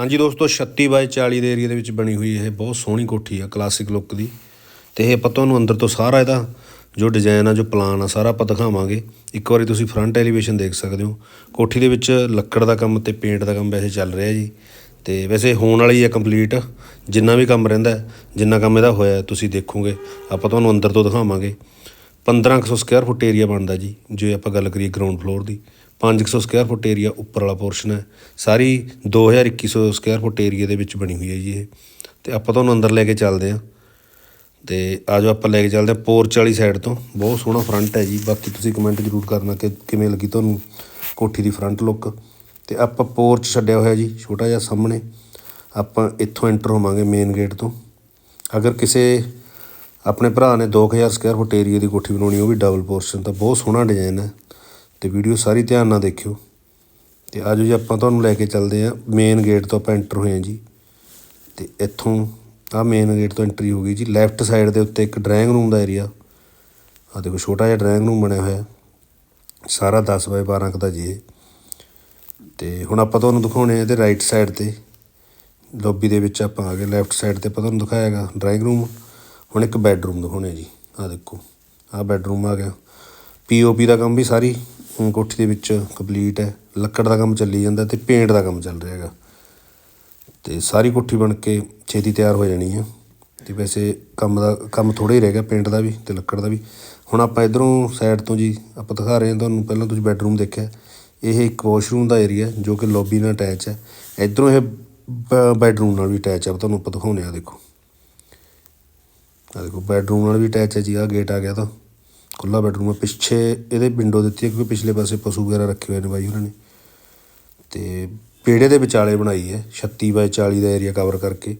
ਹਾਂਜੀ ਦੋਸਤੋ 36 ਬਾਈ 40 ਦੇ ਏਰੀਆ ਦੇ ਵਿੱਚ ਬਣੀ ਹੋਈ ਇਹ ਬਹੁਤ ਸੋਹਣੀ ਕੋਠੀ ਆ ਕਲਾਸਿਕ ਲੁੱਕ ਦੀ। ਤੇ ਇਹ ਆਪਾਂ ਤੁਹਾਨੂੰ ਅੰਦਰ ਤੋਂ ਸਾਰਾ ਇਹਦਾ ਜੋ ਡਿਜ਼ਾਈਨ ਆ, ਜੋ ਪਲਾਨ ਆ, ਸਾਰਾ ਆਪਾਂ ਦਿਖਾਵਾਂਗੇ। ਇੱਕ ਵਾਰੀ ਤੁਸੀਂ ਫਰੰਟ ਐਲੀਵੇਸ਼ਨ ਦੇਖ ਸਕਦੇ ਹੋ। ਕੋਠੀ ਦੇ ਵਿੱਚ ਲੱਕੜ ਦਾ ਕੰਮ ਤੇ ਪੇਂਟ ਦਾ ਕੰਮ ਵੈਸੇ ਚੱਲ ਰਿਹਾ ਜੀ। ਤੇ ਵੈਸੇ ਹੋਣ ਵਾਲੀ ਹੈ ਕੰਪਲੀਟ ਜਿੰਨਾ ਵੀ ਕੰਮ ਰਹਿੰਦਾ, ਜਿੰਨਾ ਕੰਮ ਇਹਦਾ ਹੋਇਆ, ਤੁਸੀਂ ਦੇਖੋਗੇ। ਆਪਾਂ ਤੁਹਾਨੂੰ ਅੰਦਰ ਤੋਂ ਦਿਖਾਵਾਂਗੇ। 1500 ਸਕੁਅਰ ਫੁੱਟ ਏਰੀਆ ਬਣਦਾ ਜੀ, ਜੇ ਆਪਾਂ ਗੱਲ ਕਰੀਏ ਗਰਾਊਂਡ ਫਲੋਰ ਦੀ। 500 ਸਕੁਅਰ ਫੁੱਟ ਏਰੀਆ ਉੱਪਰ ਵਾਲਾ ਪੋਰਸ਼ਨ ਹੈ। ਸਾਰੀ 2200 ਸਕੁਅਰ ਫੁੱਟ ਏਰੀਆ ਦੇ ਵਿੱਚ ਬਣੀ ਹੋਈ ਹੈ ਜੀ ਇਹ। ਤੇ ਆਪਾਂ ਤੁਹਾਨੂੰ ਅੰਦਰ ਲੈ ਕੇ ਚੱਲਦੇ ਹਾਂ। ਤੇ ਆਜੋ ਆਪਾਂ ਲੈ ਕੇ ਚੱਲਦੇ ਹਾਂ ਪੋਰਚ ਵਾਲੀ ਸਾਈਡ ਤੋਂ। ਬਹੁਤ ਸੋਹਣਾ ਫਰੰਟ ਹੈ ਜੀ। ਬਾਕੀ ਤੁਸੀਂ ਕਮੈਂਟ ਜ਼ਰੂਰ ਕਰਨਾ ਕਿ ਕਿਵੇਂ ਲੱਗੀ ਤੁਹਾਨੂੰ ਕੋਠੀ ਦੀ ਫਰੰਟ ਲੁੱਕ ਤੇ ਆਪਾਂ ਪੋਰਚ ਛੱਡਿਆ ਹੋਇਆ ਜੀ, ਛੋਟਾ ਜਿਹਾ ਸਾਹਮਣੇ। ਆਪਾਂ ਇੱਥੋਂ ਐਂਟਰ ਹੋਵਾਂਗੇ ਮੇਨ ਗੇਟ ਤੋਂ। ਅਗਰ ਕਿਸੇ ਆਪਣੇ ਭਰਾ ਨੇ 2000 ਸਕੁਅਰ ਫੁੱਟ ਏਰੀਆ ਦੀ ਕੋਠੀ ਬਣਾਉਣੀ, ਉਹ ਵੀ ਡਬਲ ਪੋਰਸ਼ਨ ਤਾਂ ਬਹੁਤ ਸੋਹਣਾ ਡਿਜ਼ਾਈਨ ਹੈ। ਅਤੇ ਵੀਡੀਓ ਸਾਰੀ ਧਿਆਨ ਨਾਲ ਦੇਖਿਓ। ਤੇ ਆਜੋ ਜੀ, ਆਪਾਂ ਤੁਹਾਨੂੰ ਲੈ ਕੇ ਚੱਲਦੇ ਹਾਂ। ਮੇਨ ਗੇਟ ਤੋਂ ਆਪਾਂ ਐਂਟਰ ਹੋਏ ਹਾਂ ਜੀ। ਅਤੇ ਇੱਥੋਂ ਆਹ ਮੇਨ ਗੇਟ ਤੋਂ ਐਂਟਰੀ ਹੋ ਗਈ ਜੀ। ਲੈਫਟ ਸਾਈਡ ਦੇ ਉੱਤੇ ਇੱਕ ਡਰਾਇੰਗ ਰੂਮ ਦਾ ਏਰੀਆ ਆ ਦੇਖੋ, ਛੋਟਾ ਜਿਹਾ ਡਰਾਇੰਗ ਰੂਮ ਬਣਿਆ ਹੋਇਆ। ਸਾਰਾ 10 ਬਾਏ 12 ਕੁ ਦਾ ਜੀ ਇਹ। ਤੇ ਹੁਣ ਆਪਾਂ ਤੁਹਾਨੂੰ ਦਿਖਾਉਣੇ ਆ ਇਹਦੇ ਰਾਈਟ ਸਾਈਡ ਤੇ। ਲੌਬੀ ਦੇ ਵਿੱਚ ਆਪਾਂ ਆ ਗਏ। ਲੈਫਟ ਸਾਈਡ ਤੇ ਆਪਾਂ ਤੁਹਾਨੂੰ ਦਿਖਾਇਆਗਾ ਡਰਾਇੰਗ ਰੂਮ ਹੁਣ ਇੱਕ ਬੈੱਡਰੂਮ ਦਿਖਾਉਣੇ ਜੀ। ਆ ਦੇਖੋ ਆ ਬੈੱਡਰੂਮ ਆ ਗਿਆ। ਪੀਓਪੀ ਦਾ ਕੰਮ ਵੀ ਸਾਰੀ ਕੋਠੀ ਦੇ ਵਿੱਚ ਕੰਪਲੀਟ ਹੈ, ਲੱਕੜ ਦਾ ਕੰਮ ਚੱਲੀ ਜਾਂਦਾ ਤੇ ਪੇਂਟ ਦਾ ਕੰਮ ਚੱਲ ਰਿਹਾ ਹੈਗਾ। ਤੇ ਸਾਰੀ ਕੋਠੀ ਬਣ ਕੇ ਛੇਤੀ ਤਿਆਰ ਹੋ ਜਾਣੀ ਹੈ। ਤੇ ਵੈਸੇ ਕੰਮ ਦਾ, ਕੰਮ ਥੋੜਾ ਹੀ ਰਹਿ ਗਿਆ, ਪੇਂਟ ਦਾ ਵੀ ਤੇ ਲੱਕੜ ਦਾ ਵੀ। ਹੁਣ ਆਪਾਂ ਇਧਰੋਂ ਸਾਈਡ ਤੋਂ ਜੀ, ਆਪਾਂ ਦਿਖਾ ਰਹੇ ਹਾਂ ਤੁਹਾਨੂੰ, ਪਹਿਲਾਂ ਤੁਸੀਂ ਬੈੱਡਰੂਮ ਦੇਖਿਆ। ਇਹ ਇੱਕ ਵਾਸ਼ਰੂਮ ਦਾ ਏਰੀਆ ਜੋ ਕਿ ਲੌਬੀ ਨਾਲ ਅਟੈਚ ਹੈ। ਇਧਰੋਂ ਇਹ ਬੈੱਡਰੂਮ ਨਾਲ ਵੀ ਅਟੈਚ ਹੈ, ਤੁਹਾਨੂੰ ਆਪਾਂ ਦਿਖਾਉਂਦੇ ਆ ਦੇਖੋ। ਆ ਦੇਖੋ ਬੈੱਡਰੂਮ ਨਾਲ ਵੀ ਅਟੈਚ ਹੈ ਜੀ ਆ ਗੇਟ ਆ ਗਿਆ ਤਾਂ। ਖੁੱਲਾ ਬੈਡਰੂਮ ਹੈ ਪਿੱਛੇ ਇਹਦੇ ਵਿੰਡੋ ਦਿੱਤੀ ਹੈ ਕਿਉਂਕਿ ਪਿਛਲੇ ਪਾਸੇ ਪਸ਼ੂ ਵਗੈਰਾ ਰੱਖੇ ਹੋਏ ਨੇ ਬਾਈ ਉਹਨਾਂ ਨੇ। ਤੇ ਪੇੜੇ ਦੇ ਵਿਚਾਲੇ ਬਣਾਈ ਹੈ 36 ਬਾਈ 40 ਦਾ ਏਰੀਆ ਕਵਰ ਕਰਕੇ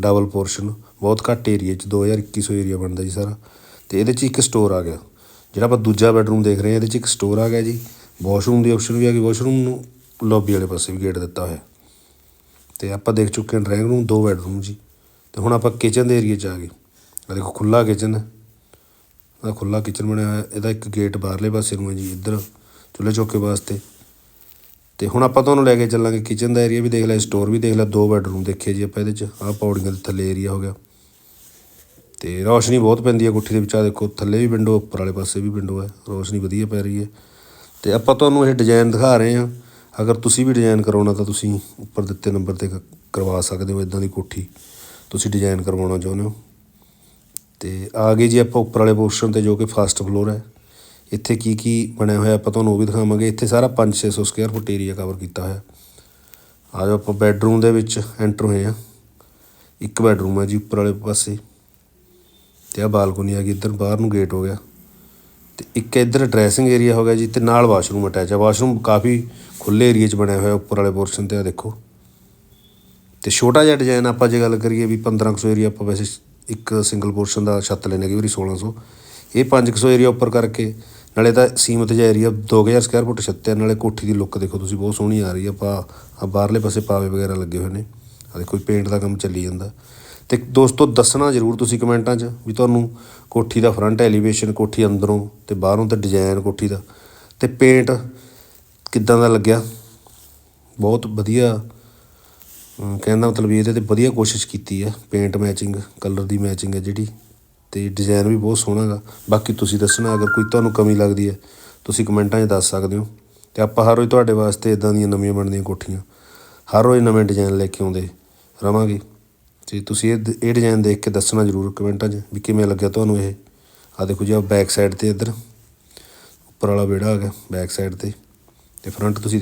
ਡਬਲ ਪੋਰਸ਼ਨ ਬਹੁਤ ਘੱਟ ਏਰੀਆ ਚ 2100 ਏਰੀਆ ਬਣਦਾ ਜੀ ਸਾਰਾ। ਤੇ ਇਹਦੇ ਚ ਇੱਕ ਸਟੋਰ ਆ ਗਿਆ। ਜਿਹੜਾ ਆਪਾਂ ਦੂਜਾ ਬੈਡਰੂਮ ਦੇਖ ਰਹੇ ਹਾਂ, ਇਹਦੇ ਚ ਇੱਕ ਸਟੋਰ ਆ ਗਿਆ ਜੀ। ਵਾਸ਼ਰੂਮ ਦੀ ਆਪਸ਼ਨ ਵੀ ਆ ਗਈ। ਵਾਸ਼ਰੂਮ ਨੂੰ ਲੌਬੀ ਵਾਲੇ ਪਾਸੇ ਵੀ ਗੇਟ ਦਿੱਤਾ ਹੋਇਆ। ਤੇ ਆਪਾਂ ਦੇਖ ਚੁੱਕੇ ਹਾਂ, ਡਰਾਇੰਗ ਰੂਮ ਦੋ ਬੈਡਰੂਮ ਜੀ। ਤੇ ਹੁਣ ਆਪਾਂ ਕਿਚਨ ਦੇ ਏਰੀਆ 'ਚ ਆ ਗਏ। ਆ ਦੇਖੋ ਖੁੱਲਾ ਕਿਚਨ ਹੈ। ਆ ਖੁੱਲਾ ਕਿਚਨ ਬਣਿਆ ਹੋਇਆ, ਇਹਦਾ ਇੱਕ ਗੇਟ ਬਾਹਰਲੇ ਪਾਸੇ ਨੂੰ ਹੈ ਜੀ, ਇੱਧਰ ਚੁੱਲ੍ਹੇ ਚੌਕੇ ਵਾਸਤੇ। ਤੇ ਹੁਣ ਆਪਾਂ ਤੁਹਾਨੂੰ ਲੈ ਕੇ ਚੱਲਾਂਗੇ ਕਿਚਨ ਦਾ ਏਰੀਆ ਵੀ ਦੇਖ ਲਿਆ ਸਟੋਰ ਵੀ ਦੇਖ ਲਿਆ, ਦੋ ਬੈਡਰੂਮ ਦੇਖੇ ਜੀ ਆਪਾਂ ਇਹਦੇ 'ਚ। ਆਹ ਪੌੜੀਆਂ ਦੇ ਥੱਲੇ ਏਰੀਆ ਹੋ ਗਿਆ। ਤੇ ਰੌਸ਼ਨੀ ਬਹੁਤ ਪੈਂਦੀ ਹੈ ਕੋਠੀ ਦੇ ਵਿੱਚ ਆ ਦੇਖੋ, ਥੱਲੇ ਵੀ ਵਿੰਡੋ ਉੱਪਰ ਵਾਲੇ ਪਾਸੇ ਵੀ ਵਿੰਡੋ ਹੈ, ਰੋਸ਼ਨੀ ਵਧੀਆ ਪੈ ਰਹੀ ਹੈ। ਤੇ ਆਪਾਂ ਤੁਹਾਨੂੰ ਇਹ ਡਿਜ਼ਾਈਨ ਦਿਖਾ ਰਹੇ ਹਾਂ। ਅਗਰ ਤੁਸੀਂ ਵੀ ਡਿਜ਼ਾਈਨ ਕਰਾਉਣਾ ਤਾਂ ਤੁਸੀਂ ਉੱਪਰ ਦਿੱਤੇ ਨੰਬਰ ਤੇ ਕ- ਕਰਵਾ ਸਕਦੇ ਹੋ ਇਦਾਂ ਦੀ ਕੋਠੀ। ਤੁਸੀਂ ਡਿਜ਼ਾਈਨ ਕਰਵਾਉਣਾ ਚਾਹੁੰਦੇ ਹੋ। ਤੇ ਆ ਗਏ ਜੀ ਆਪਾਂ ਉੱਪਰ ਵਾਲੇ ਪੋਰਸ਼ਨ ਤੇ ਜੋ ਕਿ ਫਸਟ ਫਲੋਰ ਹੈ। ਇੱਥੇ ਕੀ ਕੀ ਬਣਿਆ ਹੋਇਆ ਆਪਾਂ ਤੁਹਾਨੂੰ ਉਹ ਵੀ ਦਿਖਾਵਾਂਗੇ। ਇੱਥੇ ਸਾਰਾ 5-600 ਸਕੁਅਰ ਫੁੱਟ ਏਰੀਆ ਕਵਰ ਕੀਤਾ ਹੋਇਆ। ਆ ਜਾਓ ਆਪਾਂ ਬੈੱਡਰੂਮ ਦੇ ਵਿੱਚ ਐਂਟਰ ਹੋਏ ਆ ਇੱਕ ਬੈੱਡਰੂਮ ਹੈ ਜੀ ਉੱਪਰ ਵਾਲੇ ਪਾਸੇ। ਤੇ ਆ ਬਾਲਕੋਨੀ ਆ ਗਈ ਇੱਧਰ, ਬਾਹਰ ਨੂੰ ਗੇਟ ਹੋ ਗਿਆ। ਤੇ ਇੱਕ ਇੱਧਰ ਡਰੈਸਿੰਗ ਏਰੀਆ ਹੋ ਗਿਆ ਜੀ ਤੇ ਨਾਲ ਵਾਸ਼ਰੂਮ ਅਟੈਚ ਹੈ। ਵਾਸ਼ਰੂਮ ਕਾਫੀ ਖੁੱਲੇ ਏਰੀਆ 'ਚ ਬਣਿਆ ਹੋਇਆ ਉੱਪਰ ਵਾਲੇ ਪੋਰਸ਼ਨ ਤੇ ਆ ਦੇਖੋ। ਤੇ ਛੋਟਾ ਜਿਹਾ ਡਿਜ਼ਾਈਨ ਆਪਾਂ ਜੇ ਗੱਲ ਕਰੀਏ ਵੀ 1500 ਏਰੀਆ ਆਪਾਂ ਵੈਸੇ ਇੱਕ ਸਿੰਗਲ ਪੋਰਸ਼ਨ ਦਾ ਛੱਤ ਲੈਣੇ ਕਈ ਵਾਰੀ 1600 ਇਹ 500 ਏਰੀਆ ਉੱਪਰ ਕਰਕੇ, ਨਾਲੇ ਤਾਂ ਸੀਮਤ ਜਿਹਾ ਏਰੀਆ 2000 ਸਕੁਅਰ ਫੁੱਟ ਛੱਤ ਹੈ, ਨਾਲੇ ਕੋਠੀ ਦੀ ਲੁੱਕ ਦੇਖੋ ਤੁਸੀਂ, ਬਹੁਤ ਸੋਹਣੀ ਆ ਰਹੀ ਹੈ ਪਾ ਆ ਬਾਹਰਲੇ ਪਾਸੇ ਪਾਵੇ ਵਗੈਰਾ ਲੱਗੇ ਹੋਏ ਨੇ। ਆ ਦੇਖੋ ਪੇਂਟ ਦਾ ਕੰਮ ਚੱਲੀ ਜਾਂਦਾ। ਤੇ ਦੋਸਤੋ ਦੱਸਣਾ ਜ਼ਰੂਰ ਤੁਸੀਂ ਕਮੈਂਟਾਂ 'ਚ ਵੀ ਤੁਹਾਨੂੰ ਕੋਠੀ ਦਾ ਫਰੰਟ ਐਲੀਵੇਸ਼ਨ ਕੋਠੀ ਅੰਦਰੋਂ ਤੇ ਬਾਹਰੋਂ ਤੇ ਡਿਜ਼ਾਈਨ ਕੋਠੀ ਦਾ। ਤੇ ਪੇਂਟ ਕਿੱਦਾਂ ਦਾ ਲੱਗਿਆ? ਬਹੁਤ ਵਧੀਆ ਕਹਿਣ ਦਾ ਮਤਲਬ ਇਹਦੇ ਤੇ ਵਧੀਆ ਕੋਸ਼ਿਸ਼ ਕੀਤੀ ਹੈ ਪੇਂਟ ਮੈਚਿੰਗ ਕਲਰ ਦੀ ਮੈਚਿੰਗ ਹੈ ਜਿਹੜੀ ਅਤੇ ਡਿਜ਼ਾਈਨ ਵੀ ਬਹੁਤ ਸੋਹਣਾ ਗਾ। ਬਾਕੀ ਤੁਸੀਂ ਦੱਸਣਾ, ਅਗਰ ਕੋਈ ਤੁਹਾਨੂੰ ਕਮੀ ਲੱਗਦੀ ਹੈ ਤੁਸੀਂ ਕਮੈਂਟਾਂ 'ਚ ਦੱਸ ਸਕਦੇ ਹੋ। ਤੇ ਆਪਾਂ ਹਰ ਰੋਜ਼ ਤੁਹਾਡੇ ਵਾਸਤੇ ਇਦਾਂ ਦੀਆਂ ਨਵੀਆਂ ਬਣਦੀਆਂ ਕੋਠੀਆਂ, ਹਰ ਰੋਜ਼ ਨਵੇਂ ਡਿਜ਼ਾਈਨ ਲੈ ਕੇ ਆਉਂਦੇ ਰਵਾਂਗੇ। ਤੇ ਤੁਸੀਂ ਇਹ ਇਹ ਡਿਜ਼ਾਈਨ ਦੇਖ ਕੇ ਦੱਸਣਾ ਜ਼ਰੂਰ ਕਮੈਂਟਾਂ 'ਚ ਵੀ ਕਿਵੇਂ ਲੱਗਿਆ ਤੁਹਾਨੂੰ ਇਹ। ਆ ਦੇਖੋ ਜੀ ਆ ਬੈਕ ਸਾਈਡ ਤੇ ਇੱਧਰ, ਉੱਪਰ ਵਾਲਾ ਵਿਹੜਾ ਆ ਗਿਆ ਬੈਕ ਸਾਈਡ ਤੇ। ਤੇ ਫਰੰਟ ਤੁਸੀਂ